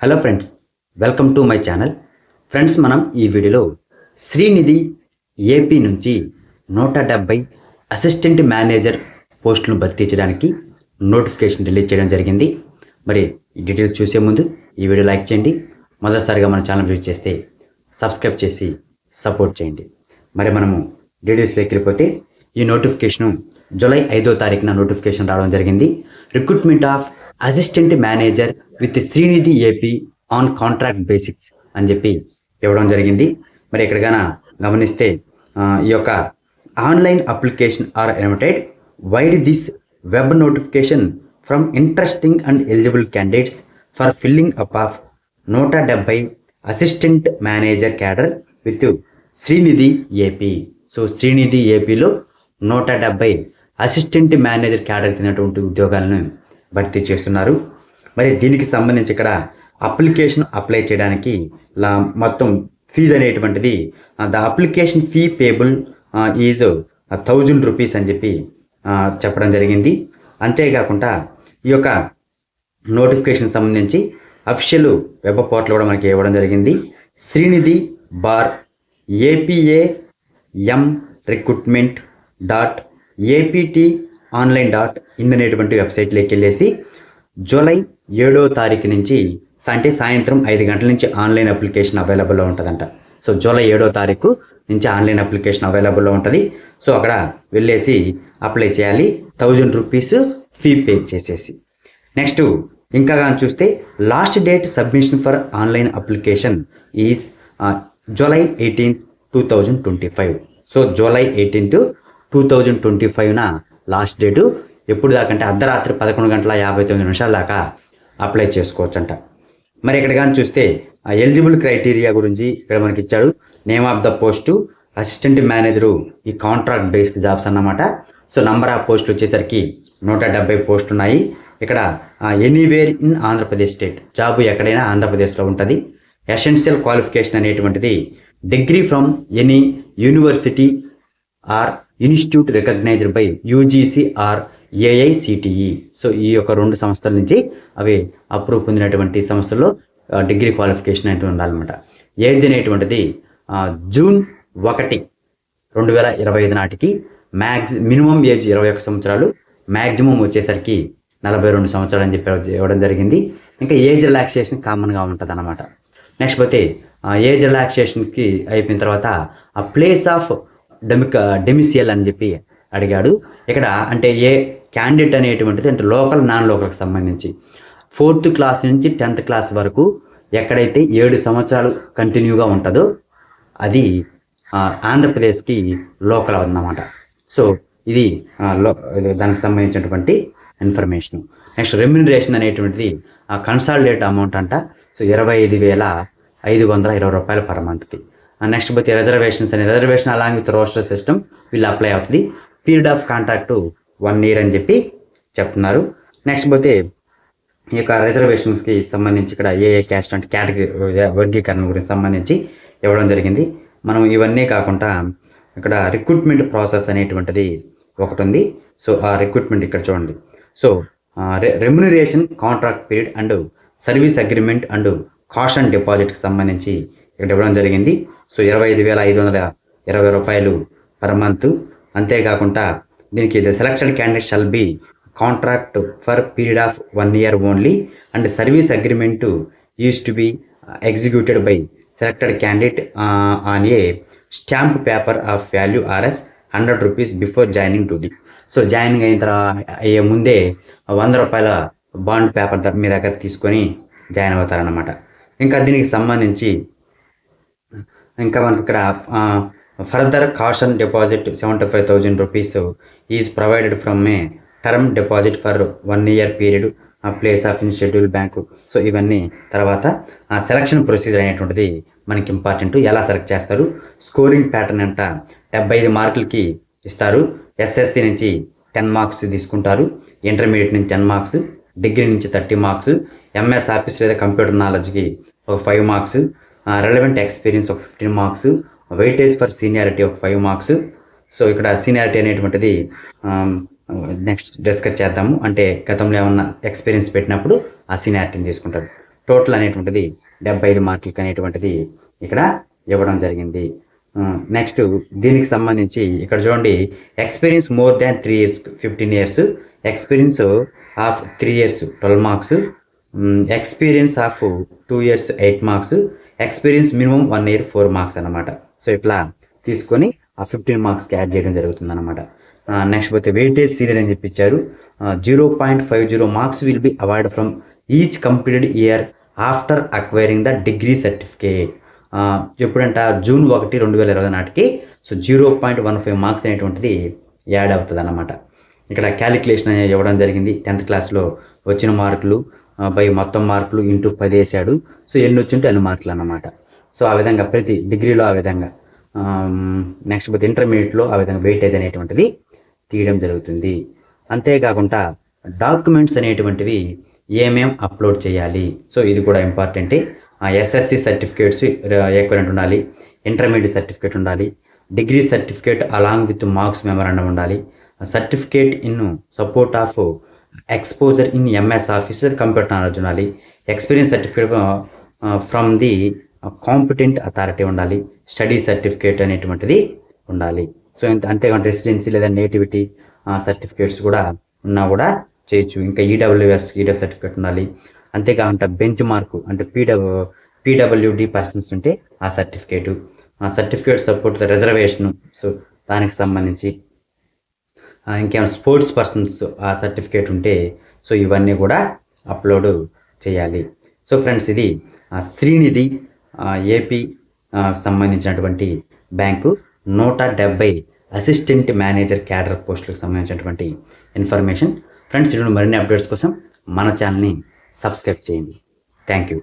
Hello friends welcome to my channel friends మనం ఈ వీడియోలో శ్రీనిధి ఏపీ నుంచి నూట డెబ్బై అసిస్టెంట్ మేనేజర్ పోస్టులను భర్తీ చేయడానికి నోటిఫికేషన్ రిలీజ్ చేయడం జరిగింది. మరి ఈ డీటెయిల్స్ చూసే ముందు ఈ వీడియో లైక్ చేయండి. మొదటిసారిగా మన ఛానల్ విజిట్ చేస్తే సబ్స్క్రైబ్ చేసి సపోర్ట్ చేయండి. మరి మనము డీటెయిల్స్ వెళ్ళిపోతే ఈ నోటిఫికేషను జూలై ఐదో తారీఖున నోటిఫికేషన్ రావడం జరిగింది. Recruitment of assistant manager with Srinidhi AP on contract basics అని చెప్పి ఇవ్వడం జరిగింది. మరి ఎక్కడికైనా గమనిస్తే ఈ యొక్క online application are invited vide this web notification from interesting and eligible candidates for filling up of నూట డెబ్బై assistant manager cadre with Srinidhi AP so Srinidhi ఏపీలో నూట డెబ్బై అసిస్టెంట్ మేనేజర్ క్యాడర్ తినటువంటి ఉద్యోగాలను భర్తీ చేస్తున్నారు. మరి దీనికి సంబంధించి ఇక్కడ అప్లికేషన్ అప్లై చేయడానికి లా మొత్తం ఫీజు అనేటువంటిది the application fee payable is thousand rupees అని చెప్పి చెప్పడం జరిగింది. అంతేకాకుండా ఈ యొక్క నోటిఫికేషన్ సంబంధించి అఫిషియల్ వెబ్ పోర్టల్ కూడా మనకి ఇవ్వడం జరిగింది. Srinidhi bar APAM recruitment dot APT online dot in అనేటువంటి వెబ్సైట్లోకి వెళ్ళేసి జూలై ఏడో తారీఖు నుంచి అంటే సాయంత్రం ఐదు గంటల నుంచి ఆన్లైన్ అప్లికేషన్ అవైలబుల్లో ఉంటుందంట. సో జూలై ఏడో తారీఖు నుంచి ఆన్లైన్ అప్లికేషన్ అవైలబుల్లో ఉంటుంది. సో అక్కడ వెళ్ళేసి అప్లై చేయాలి. థౌజండ్ రూపీస్ ఫీ పే చేసేసి. నెక్స్ట్ ఇంకా కానీ చూస్తే last date submission for online application is July eighteenth two thousand twenty five so July eighteenth two thousand twenty ఫైవ్న last date ఎప్పుడు దాకా అంటే అర్ధరాత్రి పదకొండు గంటల యాభై తొమ్మిది నిమిషాల దాకా అప్లై చేసుకోవచ్చంట. మరి ఇక్కడ కానీ చూస్తే ఆ ఎలిజిబుల్ క్రైటీరియా గురించి ఇక్కడ మనకి ఇచ్చాడు. Name of the post assistant manager ఈ కాంట్రాక్ట్ బేస్డ్ జాబ్స్ అన్నమాట. సో నంబర్ ఆఫ్ పోస్టులు వచ్చేసరికి నూట డెబ్బై పోస్టులు ఉన్నాయి ఇక్కడ anywhere in Andhra Pradesh state. Job ఎక్కడైనా ఆంధ్రప్రదేశ్లో ఉంటుంది. ఎసెన్షియల్ క్వాలిఫికేషన్ అనేటువంటిది degree from any university or institute recognised by UGC or AICTE. So ఈ యొక్క రెండు సంస్థల నుంచి అవి అప్రూవ్ పొందినటువంటి సంస్థల్లో డిగ్రీ క్వాలిఫికేషన్ అనేటువంటి ఉండాలన్నమాట. ఏజ్ అనేటువంటిది జూన్ ఒకటి రెండు వేల ఇరవై ఐదు నాటికి మ్యాక్స్ మినిమం ఏజ్ ఇరవై ఒక సంవత్సరాలు మ్యాక్సిమం వచ్చేసరికి నలభై రెండు సంవత్సరాలు అని చెప్పి ఇవ్వడం జరిగింది. ఇంకా ఏజ్ రిలాక్సేషన్ కామన్గా ఉంటుంది అనమాట నెక్స్ట్ పోతే ఏజ్ రిలాక్సేషన్కి అయిపోయిన తర్వాత ఆ ప్లేస్ ఆఫ్ డెమిక డెమిసియల్ అని చెప్పి అడిగాడు. ఇక్కడ అంటే ఏ క్యాండిడేట్ అనేటువంటిది అంటే లోకల్ నాన్ లోకల్కి సంబంధించి. ఫోర్త్ క్లాస్ నుంచి టెన్త్ క్లాస్ వరకు ఎక్కడైతే ఏడు సంవత్సరాలు కంటిన్యూగా ఉంటుందో అది ఆంధ్రప్రదేశ్కి లోకల్ అన్నమాట. సో ఇది లో దానికి సంబంధించినటువంటి ఇన్ఫర్మేషన్. నెక్స్ట్ రెమ్యునరేషన్ అనేటువంటిది ఆ కన్సాలిడేట్ అమౌంట్ అంట. సో ఇరవై ఐదు వేల ఐదు వందల ఇరవై రూపాయలు పర్ మంత్కి. నెక్స్ట్ పోతే రిజర్వేషన్స్ అని reservation along with roster system వీళ్ళు అప్లై అవుతుంది period of contract one year అని చెప్పి చెప్తున్నారు. నెక్స్ట్ పోతే ఈ యొక్క రిజర్వేషన్స్కి సంబంధించి ఇక్కడ ఏ ఏ క్యాస్ట్ అంటే కేటగిరీ వర్గీకరణ గురించి సంబంధించి ఇవ్వడం జరిగింది. మనం ఇవన్నీ కాకుండా ఇక్కడ రిక్రూట్మెంట్ ప్రాసెస్ అనేటువంటిది ఒకటి ఉంది. సో ఆ రిక్రూట్మెంట్ ఇక్కడ చూడండి. So remuneration contract period and service agreement and caution డిపాజిట్కి సంబంధించి ఇక్కడ ఇవ్వడం జరిగింది. సో ఇరవై ఐదు వేల ఐదు వందల ఇరవై రూపాయలు పర్ మంత్ అంతేకాకుండా దీనికి the selection candidate shall be contract for period of one year only and service agreement is to be executed by selected candidate on a stamp paper of value RS hundred rupees before joining to the so joining అయిన తర్వాత అయ్యే ముందే వంద రూపాయల bond paper మీ దగ్గర తీసుకొని join అవుతారన్నమాట. ఇంకా దీనికి సంబంధించి ఇంకా మనకి ఇక్కడ further caution deposit seventy five thousand rupees is provided from a term deposit for one year period place of in schedule bank so ఇవన్నీ తర్వాత సెలక్షన్ ప్రొసీజర్ అనేటువంటిది మనకి ఇంపార్టెంట్ ఎలా సెలెక్ట్ చేస్తారు? స్కోరింగ్ ప్యాటర్న్ అంట డెబ్బై ఐదు మార్కులకి ఇస్తారు. ఎస్ఎస్సి నుంచి టెన్ మార్క్స్ తీసుకుంటారు. ఇంటర్మీడియట్ నుంచి టెన్ మార్క్స్ డిగ్రీ నుంచి థర్టీ మార్క్స్ ఎంఎస్ ఆఫీస్ లేదా కంప్యూటర్ నాలెడ్జ్కి ఒక ఫైవ్ మార్క్స్ రెలవెంట్ ఎక్స్పీరియన్స్ ఒక fifteen marks weightage for seniority ఒక ఫైవ్ మార్క్స్ సో ఇక్కడ సీనియారిటీ అనేటువంటిది నెక్స్ట్ డిస్కస్ చేద్దాము. అంటే గతంలో ఏమన్నా ఎక్స్పీరియన్స్ పెట్టినప్పుడు ఆ సీనియారిటీని తీసుకుంటారు. టోటల్ అనేటువంటిది డెబ్బై ఐదు మార్కులకి అనేటువంటిది ఇక్కడ ఇవ్వడం జరిగింది. నెక్స్ట్ దీనికి సంబంధించి ఇక్కడ చూడండి experience more than three years fifteen years experience of three years twelve marks experience of two years eight marks experience minimum one year four marks అనమాట సో ఇట్లా తీసుకొని ఆ ఫిఫ్టీన్ మార్క్స్కి యాడ్ చేయడం జరుగుతుంది అనమాట నెక్స్ట్ పోతే వెయిటేజ్ సీనియర్ అని చెప్పించారు zero point five zero marks will be award from each completed year after acquiring the degree certificate ఎప్పుడంట? June ఒకటి రెండు వేల ఇరవై నాటికి. So zero point one five marks అనేటువంటిది యాడ్ అవుతుంది అనమాట ఇక్కడ క్యాలిక్యులేషన్ ఇవ్వడం జరిగింది. టెన్త్ క్లాస్లో వచ్చిన మార్కులు బై మొత్తం మార్కులు ఇంటూ పది వేసాడు సో ఎన్ని వచ్చింటే అన్ని మార్కులు అన్నమాట. సో ఆ విధంగా ప్రతి డిగ్రీలో ఆ విధంగా నెక్స్ట్ పోతే ఇంటర్మీడియట్లో ఆ విధంగా వెయిటేజ్ అనేటువంటిది తీయడం జరుగుతుంది. అంతేకాకుండా డాక్యుమెంట్స్ అనేటువంటివి ఏమేం అప్లోడ్ చేయాలి? సో ఇది కూడా ఇంపార్టెంటే. ఎస్ఎస్సి సర్టిఫికేట్స్ ఈక్వలెంట్ ఉండాలి ఇంటర్మీడియట్ సర్టిఫికేట్ ఉండాలి degree certificate along with marks memorandum ఉండాలి certificate in support of exposure in MS office లేదా కంప్యూటర్ నాలెడ్జ్ ఉండాలి. Experience certificate from the competent authority ఉండాలి. స్టడీ సర్టిఫికేట్ అనేటువంటిది ఉండాలి. సో అంతేకాకుండా రెసిడెన్సీ లేదా నేటివిటీ సర్టిఫికేట్స్ uh, కూడా ఉన్నా కూడా చేయొచ్చు. ఇంకా ఈడబ్ల్యూఎస్ ఈడబ్ల్యూ సర్టిఫికేట్ ఉండాలి. అంతేకాకుండా బెంచ్ మార్క్ అంటే పీడబ్ల్యూ పీడబ్ల్యూడి పర్సన్స్ ఉంటే ఆ సర్టిఫికేటు ఆ సర్టిఫికేట్ సపోర్ట్ రిజర్వేషను సో దానికి సంబంధించి ఇంకేమైనా స్పోర్ట్స్ పర్సన్స్ ఆ సర్టిఫికేట్ ఉంటే సో ఇవన్నీ కూడా అప్లోడ్ చేయాలి. సో ఫ్రెండ్స్ ఇది శ్రీనిధి ఏపీ సంబంధించినటువంటి బ్యాంకు నూట డెబ్బై అసిస్టెంట్ మేనేజర్ క్యాడర్ పోస్టులకు సంబంధించినటువంటి ఇన్ఫర్మేషన్ ఫ్రెండ్స్ ఇటువంటి మరిన్ని అప్డేట్స్ కోసం మన ఛానల్ని సబ్స్క్రైబ్ చేయండి. Thank you